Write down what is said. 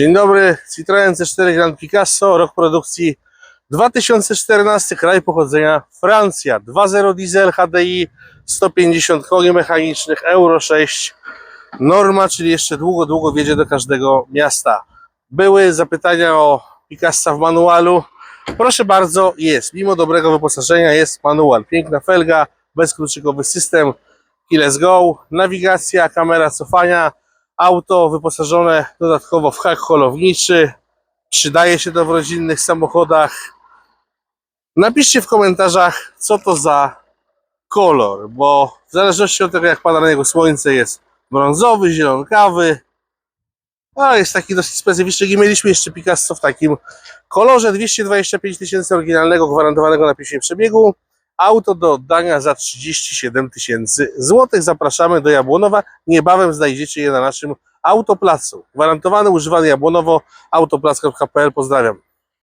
Dzień dobry, Citroen C4 Grand Picasso, rok produkcji 2014, kraj pochodzenia Francja, 2.0 diesel HDI, 150 koni mechanicznych, Euro 6, norma, czyli jeszcze długo, długo wiedzie do każdego miasta. Były zapytania o Picassa w manualu, proszę bardzo, jest, mimo dobrego wyposażenia jest manual, piękna felga, bezkluczykowy system, keyless go, nawigacja, kamera cofania, Auto wyposażone dodatkowo w hak holowniczy. Przydaje się to w rodzinnych samochodach. Napiszcie w komentarzach, co to za kolor, bo w zależności od tego, jak pada na niego słońce, jest brązowy, zielonkawy. A jest taki dosyć specyficzny. I mieliśmy jeszcze Picasso w takim kolorze 225 tysięcy oryginalnego, gwarantowanego na piśmie przebiegu. Auto do oddania za 37 tysięcy złotych. Zapraszamy do Jabłonowa. Niebawem znajdziecie je na naszym autoplacu. Gwarantowany, używany Jabłonowo, autoplac.pl. Pozdrawiam.